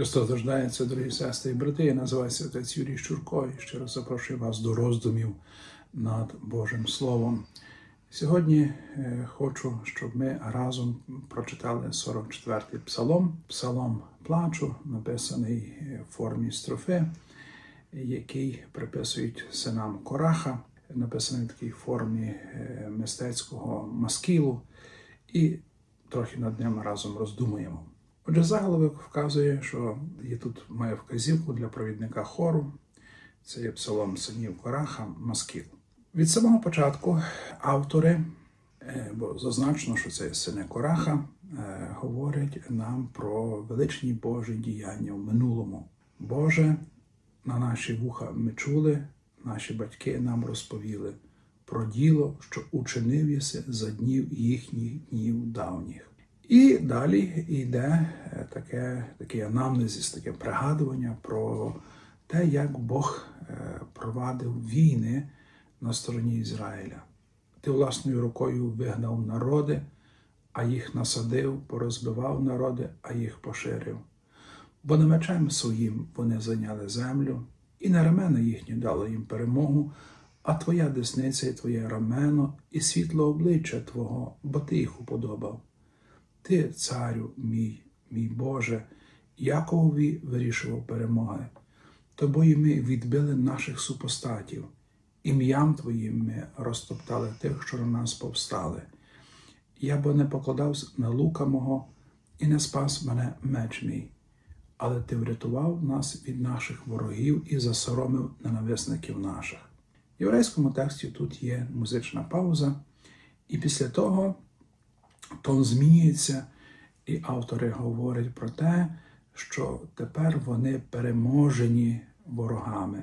Христос рождається, дорогі сестри і брати. Я називаюся отець Юрій Щурко і щиро запрошую вас до роздумів над Божим Словом. Сьогодні е, хочу, щоб ми разом прочитали 44-й псалом, псалом плачу, написаний в формі строфи, який приписують синам Кораха, написаний в такій формі е, мистецького маскілу, і трохи над ним разом роздумуємо. Отже, заголовок вказує, що є тут має вказівку для провідника хору. Це є псалом синів Кораха Маскіл. Від самого початку автори, е, бо зазначено, що це сини Кораха, е, говорять нам про величні Божі діяння в минулому. Боже, на наші вуха ми чули, наші батьки нам розповіли про діло, що учинив єси за днів їхніх днів давніх. І далі йде е, таке, такий анамнезіс, таке пригадування про те, як Бог е, провадив війни на стороні Ізраїля. Ти власною рукою вигнав народи, а їх насадив, порозбивав народи, а їх поширив. Бо не мечем своїм вони зайняли землю, і на рамена їхні дало їм перемогу, а твоя десниця і твоє рамено, і світло обличчя Твого, бо ти їх уподобав. Ти, царю мій, мій Боже, Яковові вирішував перемоги. Тобою ми відбили наших супостатів, ім'ям Твоїм ми розтоптали тих, що на нас повстали. Я бо не покладався на лука мого і не спас мене меч мій, але ти врятував нас від наших ворогів і засоромив ненависників наших. В єврейському тексті тут є музична пауза, і після того тон змінюється, і автори говорять про те, що тепер вони переможені ворогами.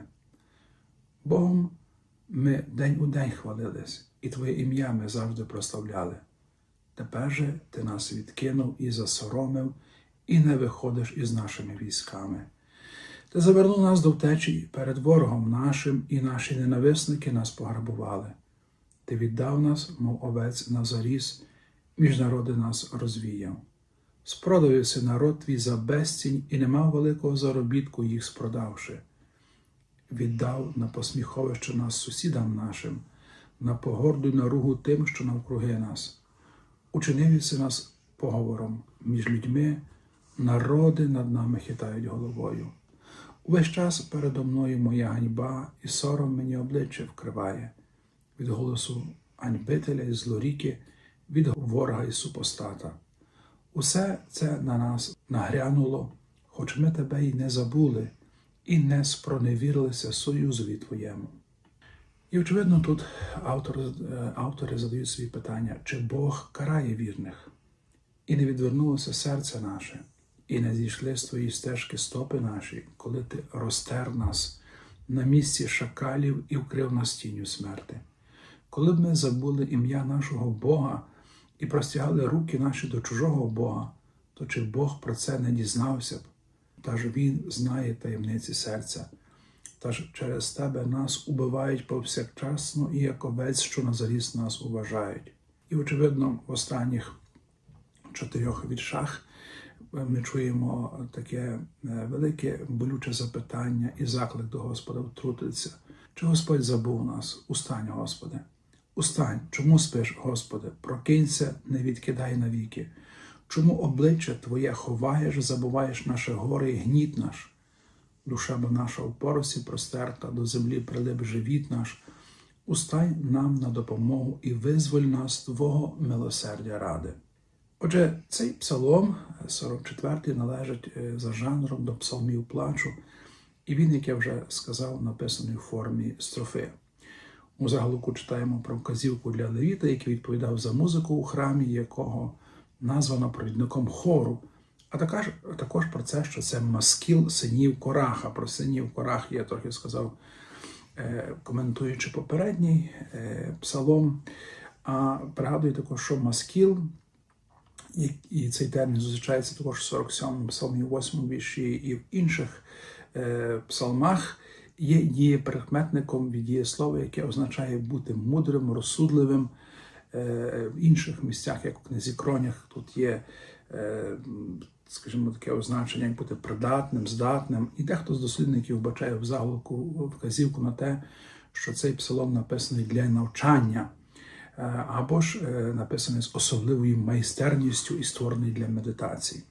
Богом ми день у день хвалились, і Твоє ім'я ми завжди прославляли. Тепер же ти нас відкинув і засоромив, і не виходиш із нашими військами. Ти завернув нас до втечі перед ворогом нашим, і наші ненависники нас пограбували. Ти віддав нас, мов овець на заріз, між народи нас розвіяв. Спродався народ твій за безцінь і не мав великого заробітку їх спродавши. Віддав на посміховище нас сусідам нашим, на погорду й наругу тим, що навкруги нас. Учинився нас поговором між людьми, народи над нами хитають головою. Увесь час передо мною моя ганьба, і сором мені обличчя вкриває від голосу ганьбителя і злоріки, від ворога і супостата. Усе це на нас нагрянуло, хоч ми тебе й не забули, і не спроневірилися союзові твоєму. І, очевидно, тут автор, е, автори задають собі питання, чи Бог карає вірних, і не відвернулося серце наше, і не зійшли з твої стежки стопи наші, коли ти розтер нас на місці шакалів і вкрив нас тінню смерти. Коли б ми забули ім'я нашого Бога і простягали руки наші до чужого Бога, то чи Бог про це не дізнався б? Та ж Він знає таємниці серця. Та ж через тебе нас убивають повсякчасно і як овець, що на заріс нас уважають. І, очевидно, в останніх чотирьох віршах ми чуємо таке е, велике болюче запитання і заклик до Господа втрутитися. Чи Господь забув нас? Устань, Господи. Устань, чому спиш, Господи? Прокинься, не відкидай навіки. Чому обличчя Твоє ховаєш, забуваєш наше горе і гніт наш? Душа бо наша в поросі простерта, до землі прилип живіт наш. Устань нам на допомогу і визволь нас Твого милосердя ради. Отже, цей псалом, 44-й, належить е, за жанром до псалмів плачу, і він, як я вже сказав, написаний у формі строфи. У заголовку читаємо про вказівку для левіта, який відповідав за музику у храмі, якого названо провідником хору. А також, також про це, що це маскіл синів Кораха. Про синів Корах я трохи сказав, е, коментуючи попередній е, псалом. А пригадую також, що маскіл, і цей термін зустрічається також в 47-му, псалмі, 8 вірші і в інших е, псалмах, є дієприкметником від дієслова, яке означає бути мудрим, розсудливим. В інших місцях, як у книзі Кронях, тут є скажімо, таке означення, як бути придатним, здатним. І дехто з дослідників вбачає в заголовку вказівку на те, що цей псалом написаний для навчання, е, або ж е, написаний з особливою майстерністю і створений для медитації.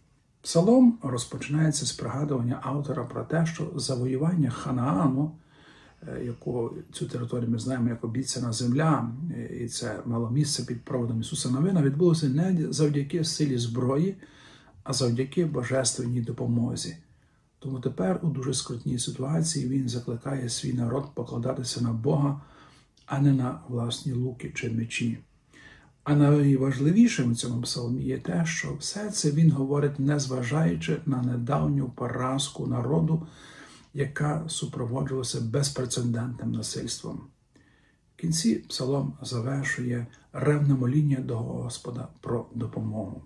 Псалом розпочинається з пригадування автора про те, що завоювання Ханаану, е, яку цю територію ми знаємо як обіцяна земля, і це мало місце під проводом Ісуса Новина, відбулося не завдяки силі зброї, а завдяки божественній допомозі. Тому тепер у дуже скрутній ситуації він закликає свій народ покладатися на Бога, а не на власні луки чи мечі. А найважливішим у цьому псалмі є те, що все це він говорить, незважаючи на недавню поразку народу, яка супроводжувалася безпрецедентним насильством. В кінці псалом завершує ревне моління до Господа про допомогу.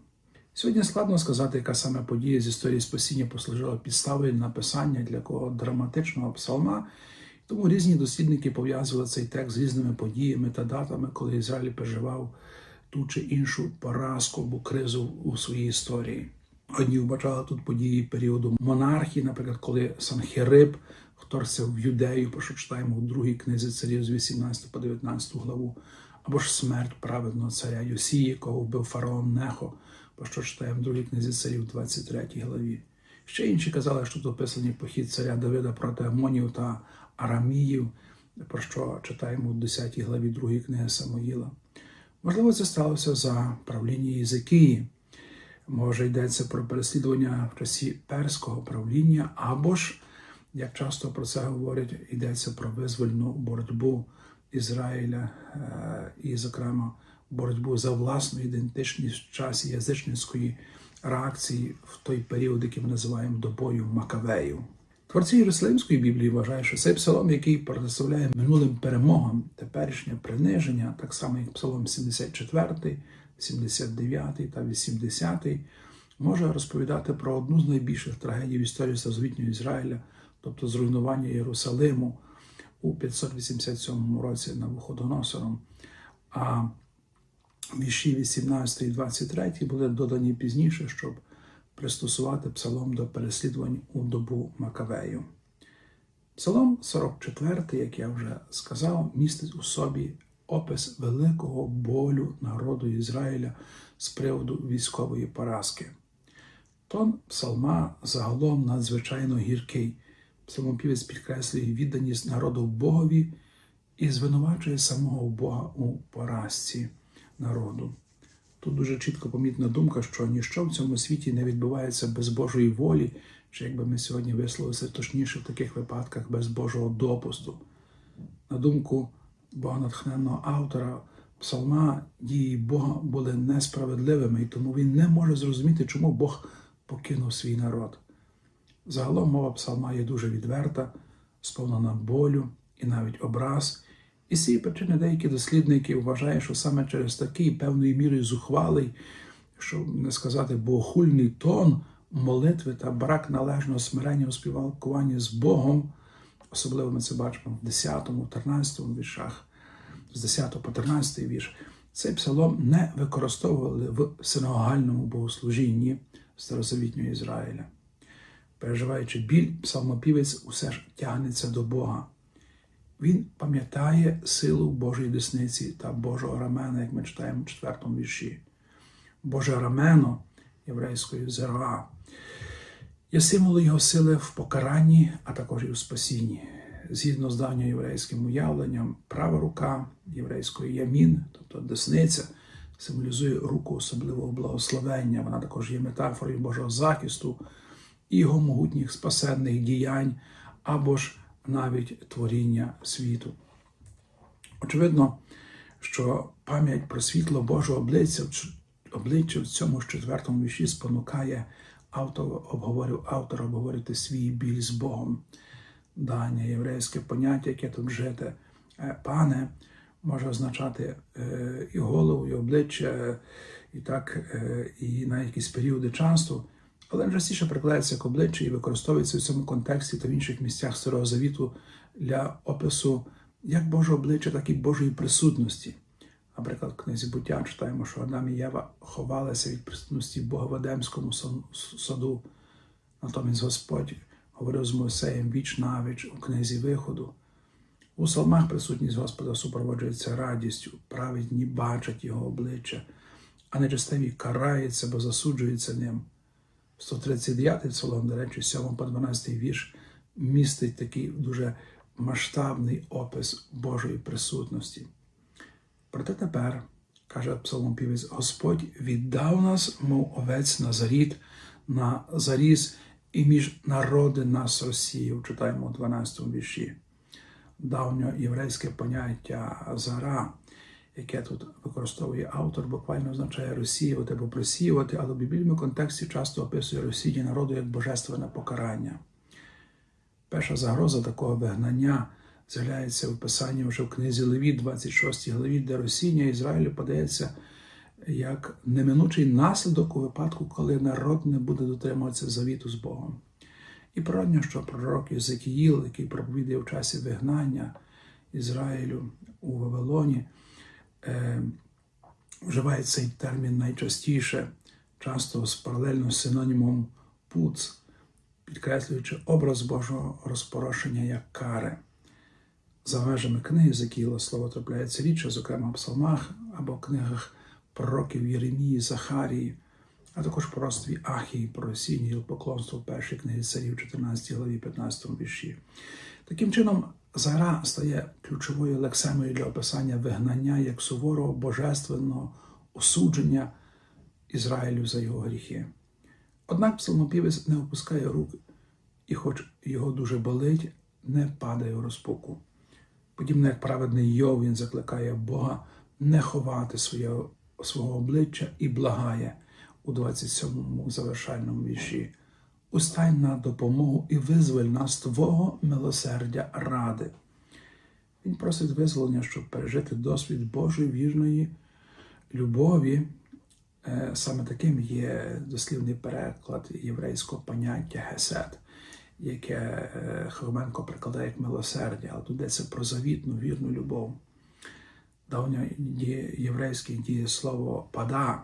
Сьогодні складно сказати, яка саме подія з історії спасіння послужила підставою написання для кого драматичного псалма, тому різні дослідники пов'язували цей текст з різними подіями та датами, коли Ізраїль переживав ту чи іншу поразку або кризу у своїй історії. Одні вбачали тут події періоду монархії, наприклад, коли Санхериб вторгся в юдею, про що читаємо у другій книзі царів з 18 по 19 главу, або ж смерть праведного царя Йосії, якого вбив фараон Нехо, про що читаємо в другій книзі царів 23 главі. Ще інші казали, що тут описаний похід царя Давида проти Амонів та Араміїв, про що читаємо у 10 главі другої книги Самоїла. Можливо, це сталося за правління Єзикії. Може, йдеться про переслідування в часі перського правління, або ж, як часто про це говорять, йдеться про визвольну боротьбу Ізраїля е, і, зокрема, боротьбу за власну ідентичність в часі язичницької реакції в той період, який ми називаємо добою Макавеїв. Творці Єрусалимської Біблії вважають, що цей псалом, який представляє минулим перемогам теперішнє приниження, так само як Псалом 74, 79 та 80, може розповідати про одну з найбільших трагедій в історії Старозавітнього Ізраїля, тобто зруйнування Єрусалиму у 587 році Навуходоносором. А вірші 18 і 23 були додані пізніше, щоб пристосувати псалом до переслідувань у добу Макавею. Псалом 44, як я вже сказав, містить у собі опис великого болю народу Ізраїля з приводу військової поразки. Тон псалма загалом надзвичайно гіркий. Псалмопівець підкреслює відданість народу Богові і звинувачує самого Бога у поразці народу. Тут дуже чітко помітна думка, що ніщо в цьому світі не відбувається без Божої волі, чи якби ми сьогодні висловилися точніше в таких випадках без Божого допусту. На думку богонатхненного автора псалма, дії Бога були несправедливими, і тому він не може зрозуміти, чому Бог покинув свій народ. Загалом мова псалма є дуже відверта, сповнена болю і навіть образ. І з цієї причини деякі дослідники вважають, що саме через такий певною мірою зухвалий, щоб не сказати богохульний тон молитви та брак належного смирення у співалкуванні з Богом, особливо ми це бачимо в 10, 13 віршах, з 10 по 13 вірш, цей псалом не використовували в синагогальному богослужінні старозавітнього Ізраїля. Переживаючи біль, псалмопівець усе ж тягнеться до Бога. Він пам'ятає силу Божої десниці та Божого рамена, як ми читаємо в четвертому вірші. Боже рамено єврейською зера є символом його сили в покаранні, а також і в спасінні. Згідно з давньоєврейським уявленням, права рука єврейської ямін, тобто десниця, символізує руку особливого благословення. Вона також є метафорою Божого захисту і його могутніх спасенних діянь або ж навіть творіння світу. Очевидно, що пам'ять про світло Божого обличчя, обличчя в цьому четвертому вірші спонукає автор обговорив, автор обговорити свій біль з Богом. Дання єврейське поняття, яке тут жити, пане, може означати е, і голову, і обличчя, і так, е, і на якісь періоди часу але частіше прикладається як обличчя і використовується в цьому контексті та в інших місцях Старого Завіту для опису як Божого обличчя, так і Божої присутності. Наприклад, в книзі буття читаємо, що Адам і Єва ховалися від присутності Бога в Едемському сон- саду. Натомість Господь говорив з Мойсеєм віч навіч у книзі виходу. У псалмах присутність Господа супроводжується радістю, праведні бачать його обличчя, а нечестиві караються, бо засуджуються ним. 139-й псалом, до речі, 7 по 12 вірш містить такий дуже масштабний опис Божої присутності. Проте тепер, каже псалмопівець, Господь віддав нас, мов овець на зарід, на заріз, і між народи нас розсіяв, читаємо у 12 вірші. Давньоєврейське поняття зара, яке тут використовує автор, буквально означає розсіювати або просіювати, але в біблійному контексті часто описує розсіяння народу як божественне покарання. Перша загроза такого вигнання з'являється в писанні вже в книзі Левіт, 26 главі, де розсіння Ізраїлю подається як неминучий наслідок у випадку, коли народ не буде дотримуватися завіту з Богом. І природно, що пророк Єзекіїл, який проповідує в часі вигнання Ізраїлю у Вавилоні, е, вживає цей термін найчастіше, часто з паралельно з синонімом пуц, підкреслюючи образ Божого розпорошення як кари. За межами книги Єзекіїла слово трапляється рідше, зокрема в псалмах або книгах пророків Єремії, Захарії, а також в пророцтві Ахії, про осіннє поклонство першій книгі царів, 14 главі 15 вірші. Таким чином, Зара стає ключовою лексемою для описання вигнання як суворого божественного осудження Ізраїлю за його гріхи. Однак псалмопівець не опускає рук, і, хоч його дуже болить, не падає в розпуку. Подібно як праведний Йов, він закликає Бога не ховати своє, свого обличчя і благає у 27-му завершальному вірші. Устань на допомогу і визволь нас Твого милосердя ради. Він просить визволення, щоб пережити досвід Божої вірної любові. Е, Саме таким є дослівний переклад єврейського поняття гесет, яке е, Хоменко прикладає як милосердя, але тут йдеться про завітну вірну любов. Давньо єврейське діє слово пада,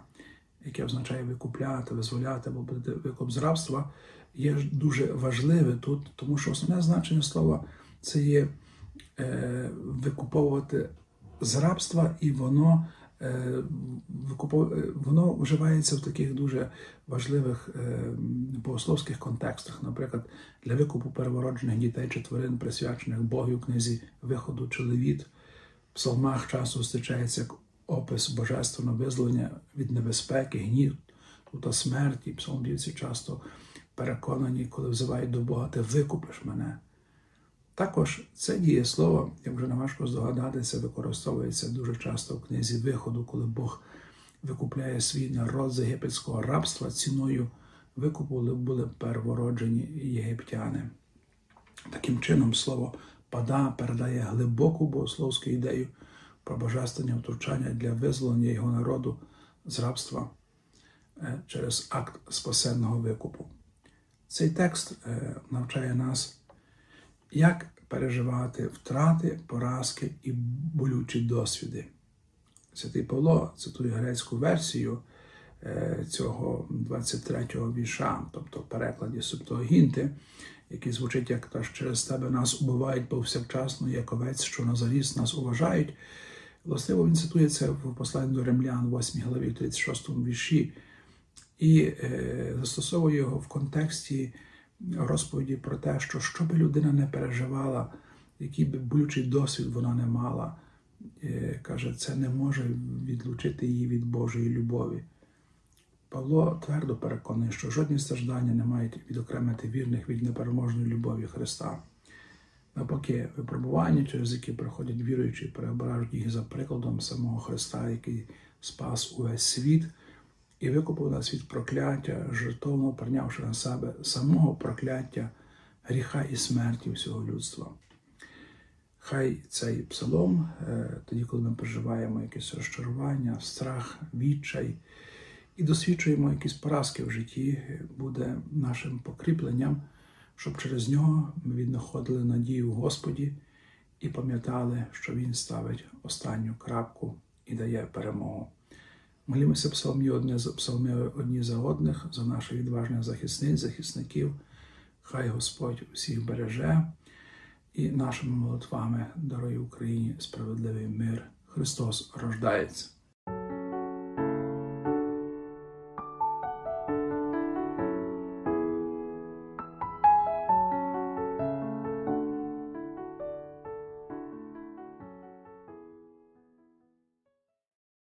яке означає викупляти, визволяти або викуп з рабства, є дуже важливе тут, тому що основне значення слова це є е, викуповувати з рабства, і воно е, викупов... е, воно вживається в таких дуже важливих е, богословських контекстах. Наприклад, для викупу перевороджених дітей чи тварин, присвячених Богу книзі виходу чи левіт, в псалмах часто зустрічається як опис божественного визволення від небезпеки, гнів та смерті. Псалмопівці часто переконані, коли взивають до Бога, ти викупиш мене. Також це дієслово, як вже не важко здогадатися, використовується дуже часто в книзі виходу, коли Бог викупляє свій народ з єгипетського рабства ціною викупу були первороджені єгиптяни. Таким чином, слово пада передає глибоку богословську ідею про божественне втручання для визволення його народу з рабства е, через акт спасенного викупу. Цей текст е, навчає нас, як переживати втрати, поразки і болючі досвіди. Святий Павло цитує грецьку версію е, цього 23-го віша, тобто в перекладі Септуагінти, який звучить як «Та через тебе нас убивають повсякчасно, як овець, що на заріс нас уважають. Властиво він цитує це в посланні до римлян, 8 главі, 36 вірші, і е, застосовує його в контексті розповіді про те, що що би людина не переживала, який би болючий досвід вона не мала, е, каже, це не може відлучити її від Божої любові. Павло твердо переконує, що жодні страждання не мають відокремити вірних від непереможної любові Христа. Навпаки, випробування, через які приходять віруючі, перебирають їх за прикладом самого Христа, який спас увесь світ і викупив нас від прокляття, жертовно прийнявши на себе самого прокляття, гріха і смерті всього людства. Хай цей псалом, е, тоді, коли ми переживаємо якесь розчарування, страх, відчай і досвідчуємо якісь поразки в житті, буде нашим покріпленням, щоб через нього ми віднаходили надію в Господі і пам'ятали, що Він ставить останню крапку і дає перемогу. Молімося псалмі одні за псалми одні за одних, за наших відважних захисниць, захисників. Хай Господь всіх береже і нашими молитвами дарує Україні справедливий мир. Христос рождається.